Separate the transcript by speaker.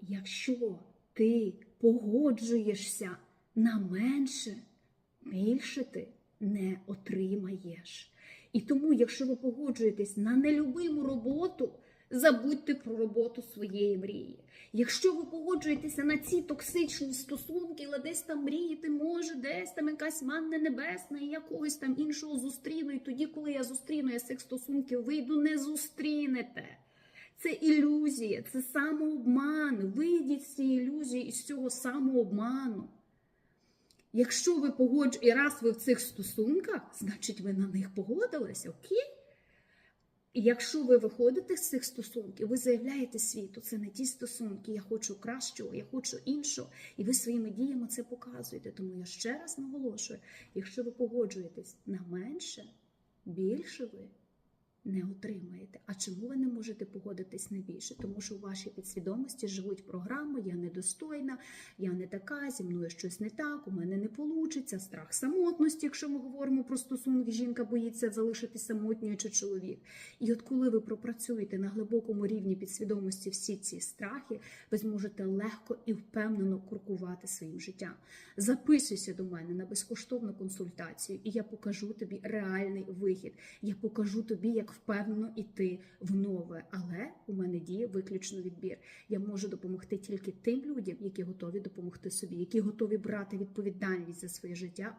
Speaker 1: якщо ти погоджуєшся на менше, більше ти не отримаєш. І тому, якщо ви погоджуєтесь на нелюбиму роботу, забудьте про роботу своєї мрії. Якщо ви погоджуєтеся на ці токсичні стосунки, але десь там мрієте, може, десь там якась манна небесна, і я когось там іншого зустріну, і тоді, коли я зустріну, я з цих стосунків вийду, не зустрінете. Це ілюзія, це самообман. Вийдіть з цієї ілюзії і з цього самообману. Якщо ви погодж... і раз ви в цих стосунках, значить ви на них погодилися, окей? І якщо ви виходите з цих стосунків, ви заявляєте світу, це не ті стосунки, я хочу кращого, я хочу іншого, і ви своїми діями це показуєте. Тому я ще раз наголошую: якщо ви погоджуєтесь на менше, більше ви не отримаєте. А чому ви не можете погодитись на більше? Тому що у вашій підсвідомості живуть програми, я недостойна, я не така, зі мною щось не так, у мене не вийде, страх самотності, якщо ми говоримо про стосунки, жінка боїться залишитися самотньою чи чоловік. І от коли ви пропрацюєте на глибокому рівні підсвідомості всі ці страхи, ви зможете легко і впевнено крокувати своїм життям. Записуйся до мене на безкоштовну консультацію, і я покажу тобі реальний вихід. Я покажу тобі, як впевнено йти в нове. Але у мене діє виключно відбір. Я можу допомогти тільки тим людям, які готові допомогти собі, які готові брати відповідальність за своє життя у